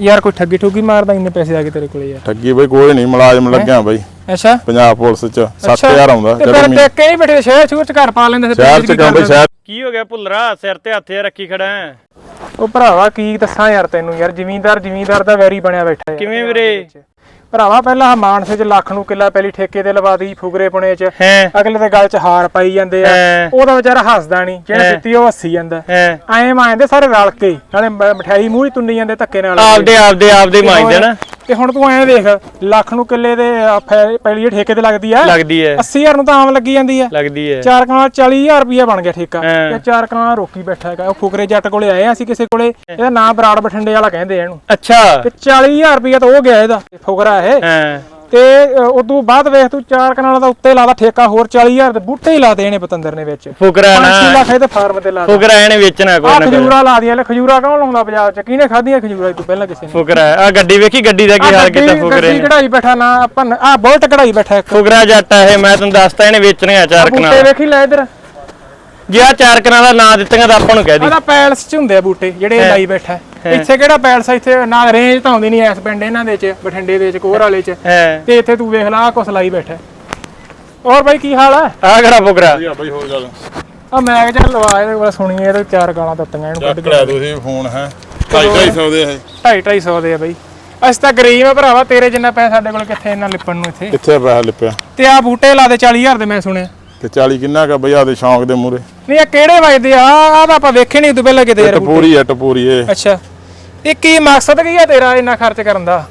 ਯਾਰ ਕੋਈ ਠੱਗੀ ਠੁੱਗੀ ਮਾਰਦਾ ਇੰਨੇ ਪੈਸੇ ਆ ਗਏ ਤੇਰੇ ਕੋਲੇ ਯਾਰ। ਠੱਗੀ ਬਈ ਕੋਈ ਨਹੀਂ ਮੁਲਾਜ਼ਮ ਲੱਗਿਆ ਬਈ। ਅੱਛਾ। ਪੰਜਾਬ ਪੁਲਿਸ ਚ 7000 ਆਉਂਦਾ ਤੇ ਜਦੋਂ ਫਿਰ ਮਹੀਨੇ- ਟੇਕ ਕੇ ਨਹੀਂ ਬੈਠੇ ਸ਼ਹਿਰ ਸ਼ੂਰ ਚ ਘਰ ਪਾ ਲੈਂਦੇ ਸੀ ਸ਼ਹਿਰ ਚ ਕਿਉਂ ਬਈ ਸ਼ਹਿਰ ਕੀ ਹੋ ਗਿਆ ਭੁੱਲਰਾ? ਸਿਰ ਤੇ ਹੱਥੇ ਰੱਖੀ ਖੜਾ ਹੈ। ਉਹ ਭਰਾਵਾ ਕੀ ਦੱਸਾਂ ਯਾਰ ਤੈਨੂੰ ਯਾਰ ਜ਼ਮੀਂਦਾਰ ਜ਼ਮੀਂਦਾਰ ਦਾ ਵੈਰੀ ਬਣਿਆ ਬੈਠਾ ਯਾਰ ਕਿਵੇਂ ਵੀਰੇ? ਭਰਾਵਾ ਪਹਿਲਾਂ ਮਾਨਸੇ ਚ ਲੱਖ ਨੂੰ ਕਿੱਲਾ ਪਹਿਲੀ ਠੇਕੇ ਤੇ ਲਵਾ ਦੀ ਫੁਗਰੇ ਪੁਣੇ ਚ। ਅਗਲੇ ਦੇ ਗਲ ਚ ਹਾਰ ਪਾਈ ਜਾਂਦੇ ਆ। ਉਹਦਾ ਵਿਚਾਰਾ ਹੱਸਦਾ ਨਹੀਂ ਜਿਹਨੇ ਹੈਂ। ਦਿੱਤੀ ਉਹ ਹੱਸੀ ਜਾਂਦਾ। ਹੈ। ਐਂ ਮਾਂਜਦੇ ਸਾਰੇ ਰਲ ਕੇ ਨਾਲੇ ਮ- ਮਠਿਆਈ ਮੂੰਹ ਹੀ ਤੁੰਨੀ ਜਾਂਦੇ ਧੱਕੇ ਨਾਲ। ਆਪਦੇ ਆਪਦੇ ਆਪਦੇ ਮਾਂਜਦੇ ਨਾ। ਤੇ ਹੁਣ ਤੂੰ ਐਂ ਦੇਖ ਲੱਖ ਨੂੰ ਕਿੱਲੇ ਦੇ ਪਹਿਲੀ ਇਹ ਠੇਕੇ ਤੇ ਲੱਗਦੀ ਆ। ਲੱਗਦੀ ਹੈ 80000 ਨੂੰ ਤਾਂ ਆਮ ਲੱਗੀ ਜਾਂਦੀ ਆ ਲੱਗਦੀ ਹੈ ਚਾਰ ਕਨਾਲ 40000 ਰੁਪਇਆ ਬਣ ਗਿਆ ਠੇਕਾ। ਤੇ ਚਾਰ ਕਨਾਲ ਰੋਕੀ ਬੈਠਾ ਹੈਗਾ। ਉਹ ਫੁਕਰੇ ਜੱਟ ਕੋਲੇ ਆਏ ਆ ਅਸੀਂ ਕਿਸੇ ਕੋਲੇ। ਇਹਦਾ ਨਾਮ ਬਰਾੜ ਬਠਿੰਡੇ ਵਾਲਾ ਕਹਿੰਦੇ ਇਹਨੂੰ। ਅੱਛਾ। ਤੇ 40000 ਰੁਪਇਆ ਤਾਂ ਉਹ ਗਿਆ ਇਹਦਾ। ਇਹ ਫੁਕਰਾ ਇਹ। ਹੈ। ਤੇ ਉਦੋਂ ਬਾਅਦ ਵੇਖ ਤੂੰ ਚਾਰ ਕਨਾਲਾਂ ਦਾ ਉੱਤੇ ਲਾਦਾ ਠੇਕਾ ਹੋਰ 40000 ਦੇ ਬੂਟੇ ਹੀ ਲਾਦੇ ਇਹਨੇ ਪਤੰਦਰ ਨੇ ਵਿੱਚ। ਫੁਕਰਾ 5 ਨਾ ਲੱਖ ਇਹਦੇ ਫਾਰਮ ਤੇ ਲਾਦਾ ਫੁਕਰਾ ਇਹਨੇ ਵੇਚਣਾ ਕੋਈ ਆ ਨਾ ਕੋਈ। ਖਜੂਰਾ ਲਾ ਦੀਆਂ ਲੈ ਖਜੂਰਾ ਕੌਣ ਲਾਉਂਦਾ ਪੰਜਾਬ ਚ? ਕਿਹਨੇ ਖਾਧੀਆਂ ਖਜੂਰਾ ਤੂੰ ਪਹਿਲਾਂ ਕਿਸੇ ਨੇ? ਫੁਕਰਾ ਆ ਗੱਡੀ ਵੇਖੀ ਗੱਡੀ ਦਾ ਕੀ ਹਾਲ ਕੀਤਾ ਫੁਕਰੇ ਗੱਡੀ ਨੇ? ਕਢਾਈ ਬੈਠਾ ਨਾ ਆਪਾਂ ਆ ਬੁਲਟ ਕਢਾਈ ਬੈਠਾ ਇੱਕ। ਫੁਕਰਾ ਜੱਟ ਆ ਇਹ ਮੈਂ ਤੈਨੂੰ ਦੱਸਤਾ ਇਹਨੇ ਵੇਚਣੀਆਂ ਚਾਰ ਬੂਟੇ ਕਨਾਲ। ਵੇਖੀ ਲੈ ਇਧਰ। ਜੇ ਆ ਚਾਰ ਕਨਾਲ ਦਾ ਨਾਂ ਦਿੱਤੀਆਂ ਤਾਂ ਆਪਾਂ ਨੂੰ ਕਹਿ ਦੀ। ਆਦਾ ਪੈਲਸ ਚ ਹੁੰਦੇ ਆ ਬੂਟੇ ਜਿਹੜੇ ਇਹ ਲਾਈ ਬੈਠਾ। ਹੈ। ਇੱਥੇ ਕਿਹੜਾ ਪੈਲਸ ਇੱਥੇ ਨਾ ਰੇਂਜ ਤਾਂ ਆਉਂਦੀ ਨਹੀਂ ਐਸ ਪਿੰਡ ਇਹਨਾਂ ਦੇ ਚ ਬਠਿੰਡੇ ਦੇ ਚ ਕੋਰ ਵਾਲੇ ਚ। ਹੈ। ਤੇ ਇੱਥੇ ਤੂੰ ਵੇਖ ਲਾ ਕੁਛ ਲਾਈ ਬੈਠਾ ਹੈ। ਹੋਰ ਬਾਈ ਕੀ ਹਾਲ ਹੈ ਆ ਕਿਹੜਾ ਫੁਕਰਾ? ਵਧੀਆ ਬਈ ਹੋਰ ਗੱਲ? ਆ ਮੈਂ ਕਿਹਾ ਚੱਲ ਲਵਾ ਇਹਦੇ ਕੋਲ ਸੁਣੀਏ ਇਹਦੇ ਚਾਰ ਗਾਲਾਂ ਦਿੱਤੀਆਂ ਇਹਨੂੰ ਕੱਢ ਲੈ ਤੁਸੀਂ ਫੋਨ ਹੈ। 250 ਦੇ ਢਾਈ ਸੌ ਦੇ ਆ ਬਈ। ਅਸੀਂ ਤਾਂ ਗਰੀਬ ਆ ਭਰਾਵਾ ਤੇਰੇ ਜਿੰਨਾ ਪੈਸਾ ਸਾਡੇ ਕੋਲ ਕਿੱਥੇ ਇੰਨਾ ਲਿਪਣ ਨੂੰ ਇੱਥੇ। ਕਿੱਥੇ ਪੈਸਾ ਲਿਪਿਆ? ਤੇ ਆ ਬੂਟੇ ਲਾ ਦੇ 40000 ਦੇ ਮੈਂ ਸੁਣਿਆ। ਤੇ 40 ਕਿੰਨਾ ਕਾ ਬਈ ਆਦੇ ਸ਼ੌਂਕ ਦੇ ਮੂਰੇ ਨਹੀਂ ਇਹ ਕਿਹੜੇ ਵੱਜਦੇ ਆ? ਆ ਤਾਂ ਆਪਾਂ ਵੇਖੇ ਨਹੀਂ ਉਦੋਂ ਪਹਿਲਾਂ ਕਿਤੇ ਯਾਰ ਟਪੂਰੀ ਹੈ ਟਪੂਰੀ ਇਹ। ਅੱਛਾ। ਇਹ ਕੀ ਮਕਸਦ ਕੀ ਆ ਤੇਰਾ ਇੰਨਾ ਖਰਚ ਕਰਨ ਦਾ?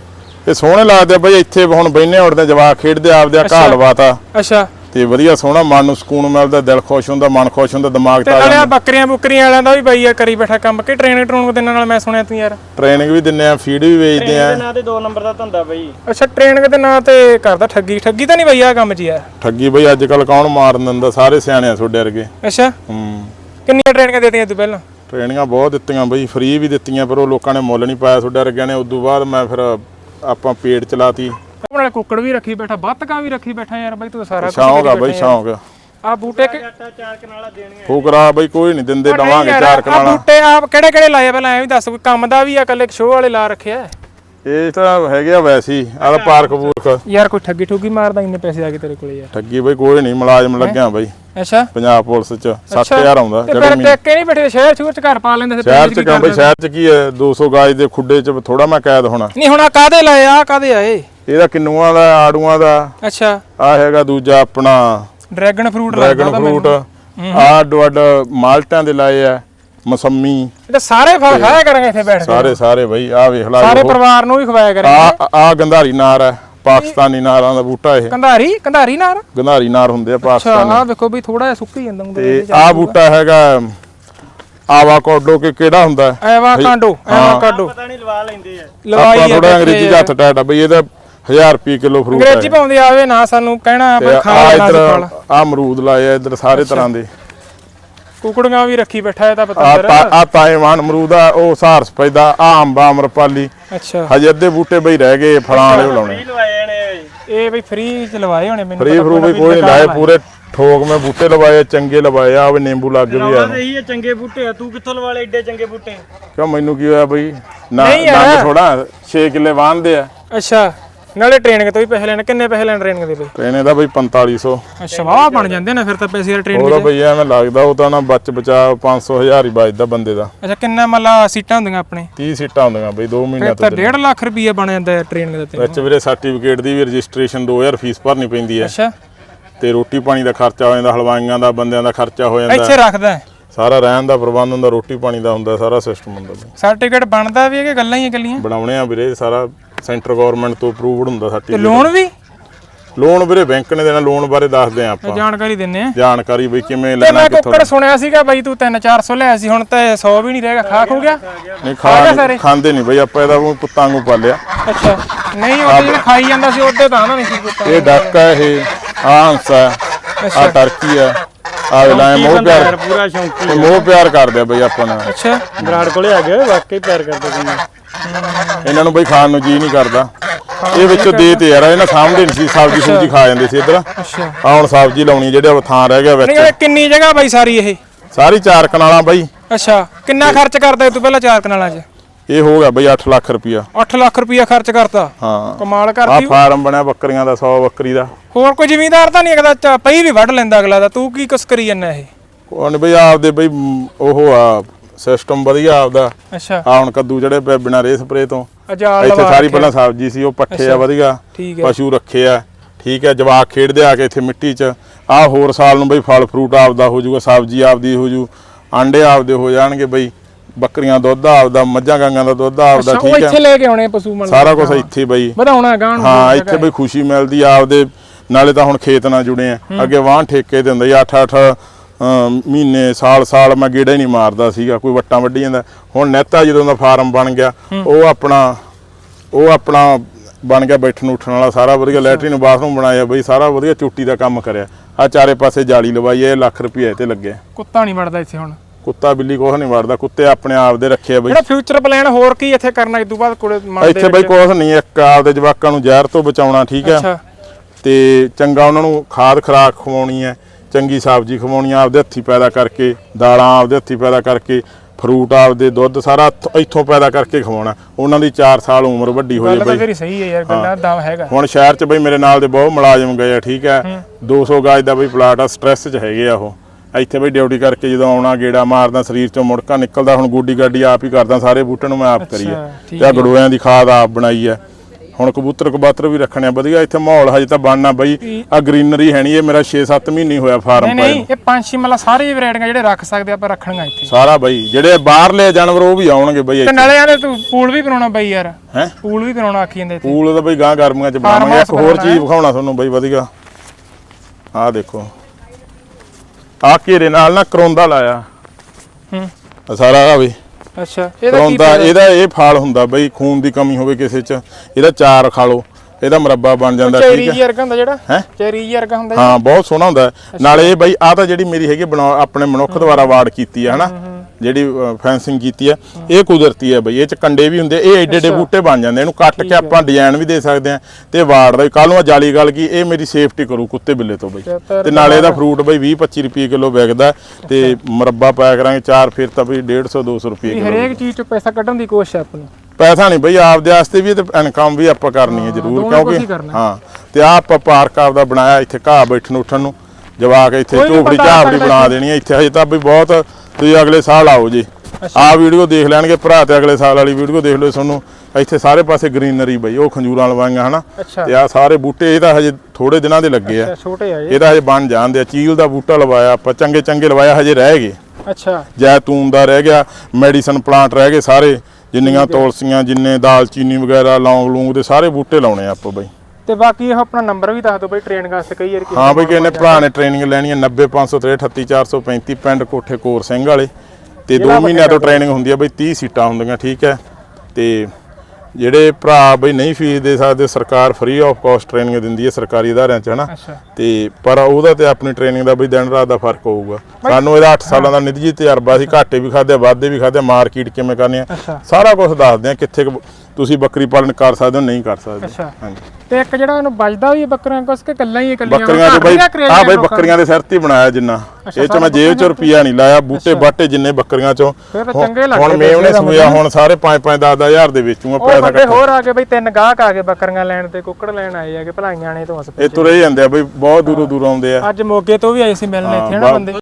ਇਹ ਸੋਹਣੇ ਲੱਗਦੇ ਆ ਬਈ ਇੱਥੇ ਹੁਣ ਬੈਨੇ ਉੜਦੇ ਜਵਾਕ ਖੇਡਦੇ ਆਪਦੇ ਆ ਲਵਾਤਾ ਅੱਛਾ। ਤੇ ਵਧੀਆ ਸੋਹਣਾ ਮਨ ਨੂੰ ਸਕੂਨ ਮਿਲਦਾ ਦਿਲ ਖੁਸ਼ ਹੁੰਦਾ ਮਨ ਖੁਸ਼ ਹੁੰਦਾ ਦਿਮਾਗ ਤੇ ਨਾਲੇ ਆ ਬੱਕਰੀਆਂ ਬੁੱਕਰੀਆਂ ਵਾਲਿਆਂ ਦਾ ਵੀ ਬਾਈ ਯਾਰ ਕਰੀ ਬੈਠਾ ਕੰਮ ਕਿ ਟ੍ਰੇਨਿੰਗ ਟਰੂਨਿੰਗ ਦੇ ਨਾਲ ਮੈਂ ਸੁਣਿਆ ਤੂੰ ਯਾਰ? ਟ੍ਰੇਨਿੰਗ ਵੀ ਦਿੰਨੇ ਆ ਫੀਡ ਵੀ ਵੇਚਦੇ ਆ। ਨਾਂ ਤੇ 2 ਨੰਬਰ ਦਾ ਧੰਦਾ ਬਈ। ਅੱਛਾ ਟ੍ਰੇਨਿੰਗ ਦੇ ਨਾਂ ਤੇ ਕਰਦਾ ਠੱਗੀ ਠੱਗੀ ਤਾਂ ਨਹੀਂ ਬਾਈ ਆ ਕੰਮ 'ਚ ਯਾਰ ਠੱਗੀ ਬਈ ਅੱਜ ਕੱਲ ਕੌਣ ਮਾਰਨ ਦਿੰਦਾ ਸਾਰੇ ਸਿਆਣੇ ਆ ਤੁਹਾਡੇ ਵਰਗੇ। ਅੱਛਾ। ਹੂੰ। ਕਿੰਨੀਆਂ ਟ੍ਰੇਨਿੰਗਾਂ ਦਿੱਤੀਆਂ ਤੂੰ ਪਹਿਲਾਂ? ਟ੍ਰੇਨਿੰਗਾਂ ਬਹੁਤ ਦਿੱਤੀਆਂ ਬਈ ਫ੍ਰੀ ਵੀ ਦਿੱਤੀਆਂ ਪਰ ਉਹ ਲੋਕਾਂ ਨੇ ਮੁੱਲ ਨਹੀਂ ਪਾਇਆ ਤੁਹਾਡੇ ਵਰਗਿਆਂ ਨੇ ਉਦੋਂ ਬਾਅਦ ਮੈਂ ਫਿਰ ਆਪਾਂ ਪੇਡ ਚਲਾਤੀ। ਆਪਣੇ ਨਾਲ ਕੁੱਕੜ ਵੀ ਰੱਖੀ ਬੈਠਾ ਬੱਤਕਾਂ ਵੀ ਰੱਖੀ ਬੈਠਾ ਯਾਰ ਬਾਈ ਤੂੰ ਤਾਂ ਸਾਰਾ ਕੁਛ ਸ਼ੌਂਕ ਆ ਬਈ ਬੈਠਾ ਸ਼ੌਂਕ। ਆ ਬੂਟੇ ਕਿ- ਚਾਰ ਕਨਾਲਾ ਦੇਣੀਆਂ ਫੁਕਰਾ ਬਈ ਕੋਈ ਨਹੀਂ ਦਿੰਦੇ ਦਵਾਂਗੇ ਚਾਰ ਕਨਾਲਾਂ। ਬੂਟੇ ਆਪ ਕਿਹੜੇ ਕਿਹੜੇ ਲਾਏ ਆ ਪਹਿਲਾਂ ਐਂ ਵੀ ਦੱਸ ਕੋਈ ਕੰਮ ਦਾ ਵੀ ਆ ਕੱਲੇ ਸ਼ੋਅ ਵਾਲੇ ਲਾ ਰੱਖਿਆ ਹੈ? ਇਹ ਤਾਂ ਹੈਗੇ ਆ ਵੈਸੇ ਆਹ ਪਾਰਕ ਪੂਰਕ। ਯਾਰ ਕੋਈ ਠੱਗੀ ਠੁੱਗੀ ਮਾਰਦਾ ਇੰਨੇ ਪੈਸੇ ਆ ਗਏ ਤੇਰੇ ਕੋਲੇ ਯਾਰ। ਠੱਗੀ ਬਈ ਕੋਈ ਨਹੀਂ ਮੁਲਾਜ਼ਮ ਲੱਗਿਆ ਬਈ। ਅੱਛਾ। ਪੰਜਾਬ ਪੁਲਿਸ ਚ 60000 ਆਉਂਦਾ ਤੇ ਫਿਰ ਟੇਕ ਕੇ ਨਹੀਂ ਬੈਠੇ ਸ਼ਹਿਰ ਸ਼ੂਰ ਚ ਘਰ ਪਾ ਲੈਂਦੇ ਸੀ ਸ਼ਹਿਰ ਪਿੰਡ ਚ ਕਿਉਂ ਬਈ? ਸ਼ਹਿਰ ਚ ਕੀ ਹੈ 200 ਗਾਜ ਦੇ ਖੁੱਡੇ ਚ ਥੋੜਾ ਮੈਂ ਕੈਦ ਹੋਣਾ। ਨਹੀਂ ਹੁਣ ਆ ਕਾਦੇ ਲਾਏ ਆ ਕਾਦੇ ਆਏ ਇਹਦਾ ਕਿੰਨੂਆਂ ਦਾ ਆੜੂਆਂ ਦਾ? ਅੱਛਾ। ਆ ਹੈਗਾ ਦੂਜਾ ਆਪਣਾ ਡਰੈਗਨ ਫਰੂਟ ਡਰੈਗਨ ਫਰੂਟ। ਆ ਡਵਡ ਮਾਲਟਾਂ ਦੇ ਲਾਏ ਆ ਮਸੰਮੀ। ਇਹ ਤਾਂ ਸਾਰੇ ਫਲ ਖਾਇਆ ਕਰਾਂਗੇ ਇੱਥੇ ਬੈਠ ਕੇ। ਸਾਰੇ ਸਾਰੇ ਬਈ ਆ ਵੇਖ ਲਾ ਸਾਰੇ ਪਰਿਵਾਰ ਨੂੰ ਵੀ ਖਵਾਇਆ ਕਰਾਂਗੇ। ਆ ਆ ਗੰਧਾਰੀ ਨਾਰ ਹੈ ਪਾਕਿਸਤਾਨੀ ਨਾਰਾਂ ਦਾ ਬੂਟਾ ਇਹ। ਕੰਧਾਰੀ ਕੰਧਾਰੀ ਨਾਰ? ਗੰਧਾਰੀ ਨਾਰ ਹੁੰਦੇ ਆ ਅੱਛਾ ਪਾਕਿਸਤਾਨੀ। ਆਹ ਵੇਖੋ ਵੀ ਥੋੜਾ ਜਿਹਾ ਸੁੱਕੀ ਜਾਂਦਾ ਹੁੰਦਾ ਤੇ ਆ ਬੂਟਾ ਹੈਗਾ ਆਵਾ ਕੋਡੋ ਕਿ ਕਿਹੜਾ ਹੁੰਦਾ? ਹੈ? ਐਵਾ ਕਾਂਡੋ ਐਵਾ ਕਾਂਡੋ ਪਤਾ ਨਹੀਂ ਲਵਾ ਲੈਂਦੇ ਆ। ਲਵਾਈ ਆਪਾਂ ਆ ਥੋੜਾ ਅੰਗਰੇਜ਼ੀ 'ਚ ਹੱਥ ਟਾਟਾ ਬਈ ਇਹਦਾ 1000 ਰੁਪਏ ਕਿਲੋ ਫਰੂਟ ਹੈ ਅੰਗਰੇਜ਼ੀ ਪਾਉਂਦੇ ਆਵੇ ਨਾ ਸਾਨੂੰ ਕਹਿਣਾ ਆਪਾਂ ਆ ਖਾ ਲੈਣਾ ਸੀ ਇਧਰ ਫਲ ਆ ਅਮਰੂਦ ਲਾਏ ਆ ਇਧਰ ਸਾਰੇ ਤਰ੍ਹਾਂ ਦੇ। ਕੁਕੜੀਆਂ ਵੀ ਰੱਖੀ ਬੈਠਾ ਇਹ ਤਾਂ ਆ ਪਤੰਦਰ। ਆ ਤਾਇਵਾਨ ਅਮਰੂਦ ਆ ਉਹ ਸਾਰਸ ਪੈਦਾ ਆ ਅੰਬਾ ਅਮਰਪਾਲੀ ਅੱਛਾ। ਹਜੇ ਅੱਧੇ ਬੂਟੇ ਬਈ ਰਹਿ ਗਏ ਫਲਾਂ ਵਾਲੇ ਲਾਉਣੇ। ਨੇ ਇਹ ਬਈ ਫ੍ਰੀ ਚ ਲਵਾਏ ਹੋਣੇ ਮੈਨੂੰ ਫਰੀ ਫਰੂ ਵੀ ਕੋਈ ਨਹੀਂ ਲਾਏ ਪੂਰੇ ਠੋਕ ਮੈਂ ਬੂਟੇ ਲਵਾਏ ਚੰਗੇ ਲਵਾਏ ਆ ਵੀ ਨਿੰਬੂ ਲੱਗ ਵੀ ਆ। ਇਹੀ ਆ ਚੰਗੇ ਬੂਟੇ ਆ। ਤੂੰ ਕਿੱਥੋਂ ਲਵਾ ਲਏ ਏਡੇ ਚੰਗੇ ਬੂਟੇ? ਕਿਉਂ ਮੈਨੂੰ ਕੀ ਹੋਇਆ ਬਈ? ਨਾ। ਨੰਗ ਥੋੜਾ 6 ਕਿੱਲੇ ਵਾਂਦੇ ਆ। ਅੱਛਾ। ਨਾਲੇ ਟ੍ਰੇਨਿੰਗ ਤੋਂ ਵੀ ਪੈਸੇ ਲੈਣ ਕਿੰਨੇ ਪੈਸੇ ਲੈਣ ਟ੍ਰੇਨਿੰਗ ਦੇ ਬਈ? ਟ੍ਰੇਨੇ ਦਾ ਬਈ 4500 ਅੱਛਾ ਵਾਹ ਬਣ ਜਾਂਦੇ ਨੇ ਫਿਰ ਤਾਂ ਪੈਸੇ ਯਾਰ ਟ੍ਰੇਨਿੰਗ ਹੋਰ ਬਈ ਐਵੇਂ ਲੱਗਦਾ ਉਹ ਤਾਂ ਨਾ ਬਚ ਬਚਾ 500 ਹਜ਼ਾਰ ਹੀ ਬਚਦਾ ਬੰਦੇ ਦਾ। ਅੱਛਾ ਕਿੰਨਾ ਮੱਲਾ ਸੀਟਾਂ ਹੁੰਦੀਆਂ ਆਪਣੇ? 30 ਸੀਟਾਂ ਹੁੰਦੀਆਂ ਬਈ 2 ਮਹੀਨਿਆਂ ਤਾਂ ਤੋਂ 1.5 ਲੱਖ ਰੁਪਏ ਬਣ ਜਾਂਦਾ ਟ੍ਰੇਨਿੰਗ ਦਾ ਤੇ ਵਿੱਚ ਵੀਰੇ ਸਰਟੀਫਿਕੇਟ ਦੀ ਵੀ ਰਜਿਸਟ੍ਰੇਸ਼ਨ 2000 ਫੀਸ ਭਰਨੀ ਪੈਂਦੀ ਹੈ। ਅੱਛਾ। ਤੇ ਰੋਟੀ ਪਾਣੀ ਦਾ ਖਰਚਾ ਹੋ ਜਾਂਦਾ ਹਲਵਾਈਆਂ ਦਾ ਬੰਦਿਆਂ ਦਾ ਖਰਚਾ ਹੋ ਜਾਂਦਾ। ਇੱਥੇ ਰੱਖਦਾ ਹੈ। ਸਾਰਾ ਰਹਿਣ ਦਾ ਪ੍ਰਬੰਧ ਹੁੰਦਾ ਰੋਟੀ ਪਾਣੀ ਦਾ ਹੁੰਦਾ ਸਾਰਾ ਸਿਸਟਮ ਹੁੰਦਾ ਬਈ ਸਰਟੀਫਿਕੇਟ ਬਣਦਾ ਵੀ ਹੈ ਕਿ ਗੱਲਾਂ ਹੀ ਹੈ ਇਕੱਲੀਆਂ? ਬਣਾਉਣੇ ਆ ਵੀਰੇ ਸਾਰਾ ਸੈਂਟਰ ਗਵਰਨਮੈਂਟ ਤੋਂ ਅਪਰੂਵਡ ਹੁੰਦਾ ਤੇ ਸਰਟੀਫਿਕੇਟ ਲੋਨ ਵੀ? ਲੋਨ ਵੀਰੇ ਬੈਂਕ ਨੇ ਦੇਣਾ ਲੋਨ ਬਾਰੇ ਦੱਸਦੇ ਆ ਆਪਾਂ। ਜਾਣਕਾਰੀ ਦਿੰਨੇ ਆ। ਜਾਣਕਾਰੀ ਬਈ ਕਿਵੇਂ ਤੇ ਲੈਣਾ ਮੈਂ ਕਿੱਥੋਂ ਕੁੱਕੜ ਸੁਣਿਆ ਸੀਗਾ ਬਾਈ ਤੂੰ 3-400 ਲਿਆ ਸੀ ਹੁਣ ਤਾਂ 100 ਵੀ ਨਹੀਂ ਰਹੇਗਾ ਖਾ ਖੂ ਗਿਆ? ਨਹੀਂ ਖਾ ਖਾਂਦੇ ਨਹੀਂ ਬਈ ਆਪਾਂ ਇਹਦਾ ਪੁੱਤਾਂ ਨੂੰ ਪਾਲਿਆ। ਅੱਛਾ ਨਹੀਂ ਉਹ ਜਿਹੜਾ ਖਾਈ ਜਾਂਦਾ ਸੀ ਉਹਦੇ ਤਾਂ ਨਾ ਨਹੀਂ ਸੀ ਪੁੱਤ ਇਹ ਡੱਕ ਹੈ ਇਹ ਆ ਹੰਸ ਹੈ ਆ ਟਰਕੀ ਆ। ਇਹ ਮੋਹ ਪਿਆਰ ਪੂਰਾ ਸ਼ੌਂਕੀ ਮੋਹ ਪਿਆਰ ਕਰਦੇ ਆ ਬਈ ਆਪਾਂ ਨਾਲ ਅੱਛਾ ਬਰਾੜ ਕੋਲੇ ਆ ਗਏ ਵਾਕਈ ਪਿਆਰ ਕਰਦੇ ਤੈਨੂੰ ਇਹਨਾਂ ਨੂੰ ਬਈ ਖਾਣ ਨੂੰ ਜੀ ਨਹੀਂ ਕਰਦਾ। ਇਹ ਵਿੱਚੋਂ ਦੇ ਤੇ ਯਾਰ ਇਹਨਾਂ ਸਾਹਮਣੇ ਨਹੀਂ ਸੀ ਸਬਜ਼ੀ ਸੂਜੀ ਖਾ ਜਾਂਦੇ ਸੀ ਇੱਧਰ। ਅੱਛਾ। ਆ ਹੁਣ ਸਬਜ਼ੀ ਲਾਉਣੀ ਜਿਹੜੇ ਥਾਂ ਰਹਿ ਗਿਆ ਨਹੀਂ ਵਿੱਚ। ਇਹ ਕਿੰਨੀ ਜਗ੍ਹਾ ਬਾਈ ਸਾਰੀ ਇਹ? ਸਾਰੀ ਚਾਰ ਕਨਾਲਾਂ ਬਾਈ। ਅੱਛਾ ਕਿੰਨਾ ਖਰਚ ਕਰਦਾ ਤੂੰ ਪਹਿਲਾਂ ਚਾਰ ਕਨਾਲਾਂ 'ਚ? ਇਹ ਹੋ ਗਿਆ ਬਈ 8 ਲੱਖ ਰੁਪਇਆ। 8 ਲੱਖ ਰੁਪਇਆ ਖਰਚ ਕਰਤਾ। ਹਾਂ। ਕਮਾਲ ਆ ਕਰਤੀ ਫਾਰਮ ਬਣਿਆ ਬੱਕਰੀਆਂ ਦਾ 100 ਬੱਕਰੀ ਦਾ। ਹੋਰ ਕੋਈ ਜ਼ਿਮੀਂਦਾਰ ਤਾਂ ਨਹੀਂ ਅਗਦਾ ਚ- ਪਈ ਵੀ ਵੱਢ ਲੈਂਦਾ ਅਗਲਾ ਦਾ। ਤੂੰ ਕੀ ਕੁਛ ਕਰੀ ਜਾਂਦਾ ਇਹ? ਉਹਨੇ ਬਈ ਆਪਦੇ ਬਈ ਮ, ਉਹ ਆ ਸਿਸਟਮ ਵਧੀਆ ਆਪਦਾ। ਅੱਛਾ। ਆ ਹੁਣ ਕੱਦੂ ਜਿਹੜੇ ਪਏ ਬਿਨਾਂ ਰੇ ਸਪਰੇ ਤੋਂ। ਅਜਾਲ ਇੱਥੇ ਲਵਾ ਸਾਰੀ ਰੱਖਿਆ। ਪਹਿਲਾਂ ਸਬਜ਼ੀ ਸੀ ਉਹ ਪੱਠੇ ਆ ਵਧੀਆ। ਠੀਕ ਹੈ। ਪਸ਼ੂ ਰੱਖੇ ਆ। ਠੀਕ ਹੈ ਜਵਾਕ ਖੇਡਦੇ ਆ ਕੇ ਇੱਥੇ ਮਿੱਟੀ 'ਚ। ਆ ਹੋਰ ਸਾਲ ਨੂੰ ਬਈ ਫਲ ਫਰੂਟ ਆਪਦਾ ਹੋ ਜਾਊਗਾ ਸਬਜ਼ੀ ਆਪਦੀ ਹੋ ਜੂ। ਆਂਡੇ ਆਪਦੇ ਹੋ ਜਾਣਗੇ ਬਈ। ਬੱਕਰੀਆਂ ਦੁੱਧ ਆਪਦਾ ਮੱਝਾਂ ਗਾਂਗਾਂ ਦਾ ਦੁੱਧ ਆਪਦਾ ਅੱਛਾ, ਉਹ ਠੀਕ ਇੱਥੇ ਹੈ ਲੈ ਕੇ ਆਉਣੇ ਪਸ਼ੂ ਮਨ ਸਾਰਾ ਕੁਝ ਇੱਥੇ ਬਈ। ਵਧਾਉਣਾ ਗਾਣ ਹਾਂ ਇੱਥੇ ਬਈ ਖੁਸ਼ੀ ਮਿਲਦੀ ਆ ਆਪਦੇ ਨਾਲੇ ਤਾਂ ਹੁਣ ਖੇਤ ਨਾਲ ਜੁੜੇ ਆ। ਅੱਗੇ ਵਾਹਣ ਠੇਕੇ ਤੇ ਹੁੰਦੇ 8 8 ਮਹੀਨੇ ਸਾਲ ਸਾਲ ਮੈਂ ਗੇੜਾ ਹੀ ਨਹੀਂ ਮਾਰਦਾ ਸੀਗਾ ਕੋਈ ਵੱਟਾਂ ਵੱਢੀ ਜਾਂਦਾ। ਹੁਣ ਨਹਿਤਾ ਜਦੋਂ ਦਾ ਫਾਰਮ ਬਣ ਗਿਆ ਉਹ ਆਪਣਾ ਉਹ ਆਪਣਾ ਬਣ ਗਿਆ ਬੈਠਣ ਉੱਠਣ ਵਾਲਾ ਸਾਰਾ ਵਧੀਆ ਲੈਟਰਿਨ ਬਾਥਰੂਮ ਬਣਾਇਆ ਬਈ ਸਾਰਾ ਵਧੀਆ ਚੁੱਟੀ ਦਾ ਕੰਮ ਕਰਿਆ। ਆ ਚਾਰੇ ਪਾਸੇ ਜਾਲੀ ਲਵਾਈ ਹੈ, ਇਹ ਲੱਖ ਰੁਪਏ ਤੇ ਲੱਗਿਆ। ਕੁੱਤਾ ਨਹੀਂ ਵੜਦਾ ਇੱਥੇ ਹੁਣ। ਕੁੱਤਾ ਬਿੱਲੀ ਕੁਛ ਨਹੀਂ ਵੜਦਾ ਕੁੱਤੇ ਆਪਣੇ ਆਪ ਦੇ ਰੱਖੇ ਆ ਬਈ। ਜਿਹੜਾ ਫਿਊਚਰ ਪਲਾਨ ਹੋਰ ਕੀ ਇੱਥੇ ਕਰਨਾ ਇਸ ਤੋਂ ਬਾਅਦ ਕੁੜੇ ਮਨ ਦੇ ਇੱਥੇ ਬਈ ਵਿੱਚ? ਕੁਛ ਨਹੀਂ ਇੱਕ ਆਪਦੇ ਜਵਾਕਾਂ ਨੂੰ ਜ਼ਹਿਰ ਤੋਂ ਬਚਾਉਣਾ ਠੀਕ ਹੈ ਅੱਛਾ। ਤੇ ਚੰਗਾ ਉਹਨਾਂ ਨੂੰ ਖਾਦ ਖਰਾਕ ਖਵਾਉਣੀ ਹੈ ਚੰਗੀ ਸਬਜ਼ੀ ਖਵਾਉਣੀ ਆ ਆਪਦੇ ਹੱਥੀ ਪੈਦਾ ਕਰਕੇ ਦਾਲਾਂ ਆਪਦੇ ਹੱਥੀ ਪੈਦਾ ਕਰਕੇ ਫਰੂਟ ਆਪਦੇ ਦੁੱਧ ਸਾਰਾ ਇੱਥ- ਇੱਥੋਂ ਪੈਦਾ ਕਰਕੇ ਖਵਾਉਣਾ। ਉਹਨਾਂ ਦੀ 4 ਸਾਲ ਉਮਰ ਵੱਡੀ ਗੱਲ ਹੈ ਤਾਂ ਤੇਰੀ ਸਹੀ ਹੈ ਯਾਰ ਗੱਲਾਂ ਦਮ ਹੈਗਾ। ਹੁਣ ਸ਼ਹਿਰ 'ਚ ਬਈ ਮੇਰੇ ਨਾਲ ਦੇ ਬਹੁਤ ਮੁਲਾਜ਼ਮ ਗਏ ਆ ਠੀਕ ਹੈ। 200 ਗਾਜ ਦਾ ਬਈ ਪਲਾਟ ਆ ਸਟ੍ਰੈਸ 'ਚ ਹੈਗੇ ਆ ਉਹ। ਇੱਥੇ ਬਈ ਡਿਊਟੀ ਕਰਕੇ ਜਦੋਂ ਆਉਣਾ ਗੇੜਾ ਮਾਰਦਾ ਸਰੀਰ 'ਚੋਂ ਮੁੜਕਾ ਨਿਕਲਦਾ ਹੁਣ ਗੋਡੀ ਗਾਡੀ ਆਪ ਹੀ ਕਰਦਾ ਸਾਰੇ ਬੂਟੇ ਨੂੰ ਮੈਂ ਆਪ ਕਰੀ ਆ। ਠੀਕ ਤੇ ਗੜੋਇਆਂ ਦੀ ਖਾਦ ਆਪ ਬਣਾਈ ਆ। ਹੁਣ ਕਬੂਤਰ ਕਬਾਤਰ ਵੀ ਰੱਖਣੇ ਆ। ਵਧੀਆ ਇੱਥੇ ਮਾਹੌਲ ਹਜੇ ਤਾਂ ਬਣਨਾ ਬਈ। ਆ ਗ੍ਰੀਨਰੀ ਹੈ ਨਹੀਂ ਇਹ ਮੇਰਾ 6-7 ਮਹੀਨੇ ਹੋਇਆ ਫਾਰਮ ਪਾਇਆ ਨਹੀਂ ਇਹ ਪੰਛੀ ਮਤਲਬ ਸਾਰੇ ਵੈਰਾਈਟੀਆਂ ਜਿਹੜੇ ਰੱਖ ਸਕਦੇ ਆਪਾਂ ਰੱਖਣੀਆਂ ਇੱਥੇ। ਸਾਰਾ ਬਈ ਜਿਹੜੇ ਬਾਹਰਲੇ ਜਾਨਵਰ ਉਹ ਵੀ ਆਉਣਗੇ ਬਈ ਤੇ ਇੱਥੇ। ਨਾਲੇ ਆਦੇ ਤੂੰ ਪੂਲ ਵੀ ਬਣਾਉਣਾ ਬਈ ਯਾਰ। ਹੈ? ਪੂਲ ਵੀ ਬਣਾਉਣਾ ਆਖੀ ਜਾਂਦੇ ਇੱਥੇ। ਪੂਲ ਦਾ ਬਈ ਗਾਂ ਗਰਮੀਆਂ 'ਚ ਬਣਾਵਾਂਗੇ। House ਇੱਕ ਹੋਰ ਬਣਾਉਣਾ ਚੀਜ਼ ਵਿਖਾਉਣਾ ਤੁਹਾਨੂੰ ਬਈ ਵਧੀਆ। ਆਹ ਦੇਖੋ। ਆਹ ਘੇਰੇ ਨਾਲ ਨਾ ਕਰੋਂਦਾ ਲਾਇਆ। ਹੂੰ। ਆਹ ਸਾਰਾ ਆ ਵੀ। ਅੱਛਾ ਇਹਦਾ ਕੀ ਕਰੋਂਦਾ ਫਾਇਦਾ? ਇਹਦਾ ਇਹ ਫਲ ਹੁੰਦਾ ਬਈ ਖੂਨ ਦੀ ਕਮੀ ਹੋਵੇ ਕਿਸੇ 'ਚ ਇਹਦਾ ਚਾਰ ਖਾ ਲਓ ਇਹਦਾ ਮੁਰੱਬਾ ਬਣ ਜਾਂਦਾ ਚੈਰੀ ਠੀਕ ਹੈ। ਵਰਗਾ ਹੁੰਦਾ ਜਿਹੜਾ? ਹੈਂ? ਚੈਰੀ ਵਰਗਾ ਹੁੰਦਾ ਹਾਂ ਬਹੁਤ ਸੋਹਣਾ ਹੁੰਦਾ। ਹੈ। ਨਾਲੇ ਇਹ ਬਈ ਆ ਤਾਂ ਜਿਹੜੀ ਮੇਰੀ ਹੈਗੀ ਬਣਾ ਆਪਣੇ ਮਨੁੱਖ ਦੁਆਰਾ ਵਾੜ ਕੀਤੀ ਹੈ ਹਨਾ ਜਿਹੜੀ ਫੈਂਸਿੰਗ ਕੀਤੀ ਹੈ ਇਹ ਕੁਦਰਤੀ ਹੈ ਬਈ ਇਹ ਚ ਕੰਡੇ ਵੀ ਹੁੰਦੇ ਇਹ ਏਡੇ ਏਡੇ ਬੂਟੇ ਬਣ ਜਾਂਦੇ ਇਹਨੂੰ ਕੱਟ ਕੇ ਆਪਾਂ ਡਿਜ਼ਾਈਨ ਵੀ ਦੇ ਸਕਦੇ ਆ ਤੇ ਵਾੜ ਦਾ ਕੱਲ ਨੂੰ ਆਹ ਜਾਲੀ ਗੱਲ ਕੀ ਇਹ ਮੇਰੀ ਸੇਫਟੀ ਕਰੂ ਕੁੱਤੇ ਬਿੱਲੇ ਤੋਂ ਬਈ। ਤੇ ਨਾਲੇ ਇਹਦਾ ਫਰੂਟ ਬਈ 20 25 ਰੁਪਏ ਕਿਲੋ ਵਿਕਦਾ ਤੇ ਮੁਰੱਬਾ ਪਾਇਆ ਕਰਾਂਗੇ ਚਾਰ ਫਿਰ ਤਾਂ ਬਈ 150 200 ਰੁਪਏ ਕਿਲੋ। ਹਰੇਕ ਚੀਜ਼ ਚੋਂ ਪੈਸਾ ਕੱਢਣ ਦੀ ਕੋਸ਼ਿਸ਼ ਆਪਣੀ। ਪੈਸਾ ਨਹੀਂ ਬਈ ਆਪਦੇ ਵਾਸਤੇ ਵੀ ਤੇ ਇਨਕਮ ਵੀ ਆਪਾਂ ਕਰਨੀ ਹੈ ਜ਼ਰੂਰ ਕਿਉਂਕਿ। ਹਾਂ ਤੇ ਆ ਆਪਾਂ ਪਾਰਕ ਆਪਦਾ ਬਣਾਇਆ ਇੱਥੇ ਘਾਹ ਬੈਠਣ ਉੱਠਣ ਨੂੰ ਜਵਾਕ ਇੱਥੇ ਕੋਈ ਵੀ ਝੋਪੜੀ ਝਾਪੜੀ ਬਣਾ ਦੇਣੀ ਹੈ ਇੱਥੇ ਹਜੇ ਤਾਂ ਵੀ ਬਹੁਤ ਤੁਸੀਂ ਅਗਲੇ ਸਾਲ ਆਓ ਜੀ। ਆਹ ਵੀਡੀਓ ਦੇਖ ਲੈਣਗੇ ਭਰਾ ਤੇ ਅਗਲੇ ਸਾਲ ਵਾਲੀ ਵੀਡੀਓ ਦੇਖ ਲਓ ਤੁਹਾਨੂੰ। ਇੱਥੇ ਸਾਰੇ ਪਾਸੇ ਗ੍ਰੀਨਰੀ ਬਈ ਉਹ ਖੰਜੂਰਾਂ ਲਵਾਈਆਂ ਹਨਾ। ਤੇ ਆ ਸਾਰੇ ਬੂਟੇ ਇਹ ਤਾਂ ਹਜੇ ਥੋੜੇ ਦਿਨਾਂ ਦੇ ਲੱਗੇ ਆ। ਛੋਟੇ ਆ ਇਹ। ਇਹ ਤਾਂ ਹਜੇ ਬਣ ਜਾਂਦੇ ਆ। ਚੀਲ ਦਾ ਬੂਟਾ ਲਵਾਇਆ ਆਪਾਂ ਚੰਗੇ ਚੰਗੇ ਲਵਾਇਆ ਹਜੇ ਰਹਿ ਗਏ। ਅੱਛਾ। ਜੈਤੂਨ ਦਾ ਰਹਿ ਗਿਆ ਮੈਡੀਸਨ ਪਲਾਂਟ ਰਹਿ ਗਏ ਸਾਰੇ। ਜਿੰਨੀਆਂ ਤੁਲਸੀਆਂ ਜਿੰਨੇ ਦਾਲਚੀਨੀ ਵਗੈਰਾ ਲੌਂਗ ਲੂੰਗ ਦੇ ਸਾਰੇ ਬੂਟੇ ਲਾਉਣੇ ਆ ਆਪਾਂ ਬਈ। ਤੇ ਬਾਕੀ ਇਹ ਆਪਣਾ ਨੰਬਰ ਵੀ ਦੱਸ ਦਿਓ ਬਈ ਟ੍ਰੇਨ ਵਾਸਤੇ ਕਈ ਵਾਰ ਹਾਂ ਬਈ ਕਿਹਨੇ ਭਰਾ ਨੇ ਟ੍ਰੇਨਿੰਗ ਲੈਣੀ ਹੈ 90563 ਪਿੰਡ ਕੋਠੇ ਕੋਰ ਸਿੰਘ ਵਾਲੇ। ਤੇ 2 ਮਹੀਨਿਆਂ ਤੋਂ ਟ੍ਰੇਨਿੰਗ ਹੁੰਦੀ ਹੈ ਬਈ 30 ਸੀਟਾਂ ਹੁੰਦੀਆਂ ਠੀਕ ਹੈ। ਤੇ ਜਿਹੜੇ ਭਰਾ ਬਈ ਨਹੀਂ ਫੀਸ ਦੇ ਸਕਦੇ ਸਰਕਾਰ ਫ੍ਰੀ ਆਫ ਕਾਸਟ ਟ੍ਰੇਨਿੰਗ ਦਿੰਦੀ ਹੈ ਸਰਕਾਰੀ ਅਦਾਰਿਆਂ 'ਚ ਹਨਾ? ਤੇ ਪਰ ਉਹਦਾ ਤੇ ਆਪਣੀ ਟ੍ਰੇਨਿੰਗ ਦਾ ਬਈ ਦਿਨ ਰਾਤ ਦਾ ਫ਼ਰਕ ਹੋਊਗਾ। ਸਾਨੂੰ ਇਹਦਾ 8 ਸਾਲਾਂ ਦਾ ਨਿੱਜੀ ਤਜਰਬਾ ਸੀ ਘਾਟੇ ਵੀ ਖਾਦੇ ਵਾਧੇ ਵੀ ਖਾਦੇ ਮਾਰਕੀਟ ਕਿਵੇਂ ਕਰਨੀ ਆ? ਸਾਰਾ ਕੁਝ ਦੱਸਦੇ ਆ ਕਿੱਥੇ ਤੁਸੀਂ ਬੱਕਰੀ ਪਾਲਣ ਕਰ ਸਕਦੇ ਹੋ ਨਹੀਂ ਕਰ ਸਕਦੇ। ਹਾਂਜੀ। ਤੇ ਇੱਕ ਜਿਹੜਾ ਉਹਨੂੰ ਵੱਜਦਾ ਵੀ ਬੱਕਰੀਆਂ ਕੋਸ ਕੇ ਕੱਲਾ ਹੀ ਇਕੱਲੀਆਂ? ਬੱਕਰੀਆਂ ਚ ਬਈ ਆ ਬਈ ਬੱਕਰੀਆਂ ਦੇ ਸਿਰ ਤੇ ਬਣਾਇਆ ਜਿੰਨਾ। ਇਹ ਚ ਮੈਂ ਜੇਬ ਚ ਰੁਪਿਆ ਨਹੀਂ ਲਾਇਆ ਬੂਟੇ ਬਾਟੇ ਜਿੰਨੇ ਬੱਕਰੀਆਂ ਚੋਂ। ਫਿਰ ਚੰਗੇ ਲੱਗਦੇ ਹੁਣ ਮੈਂ ਉਹਨੇ ਸੂਇਆ ਹੁਣ ਸਾਰੇ 5 5 10 ਹਜ਼ਾਰ ਦੇ ਵੇਚੂਗਾ ਪੈਸਾ ਬੰਦੇ ਹੋਰ ਆ ਗਏ ਬਈ ਤਿੰਨ ਗਾਹਕ ਆ ਗਏ ਬੱਕਰੀਆਂ ਲੈਣ ਤੇ ਕੁੱਕੜ ਲੈਣ ਆਏ ਆ ਕਿ ਭਲਾਈਆਂ ਨੇ ਤੋਂ ਇਹ ਤੁਰੇ ਜਾਂਦੇ ਆ ਬਈ ਬਹੁਤ ਦੂਰੋਂ ਦੂਰੋਂ ਆਉਂਦੇ ਆ। ਅੱਜ ਮੋਗੇ ਤੋਂ ਵੀ ਆਏ ਸੀ ਮਿਲਣ ਇੱਥੇ ਨਾ ਬੰਦੇ।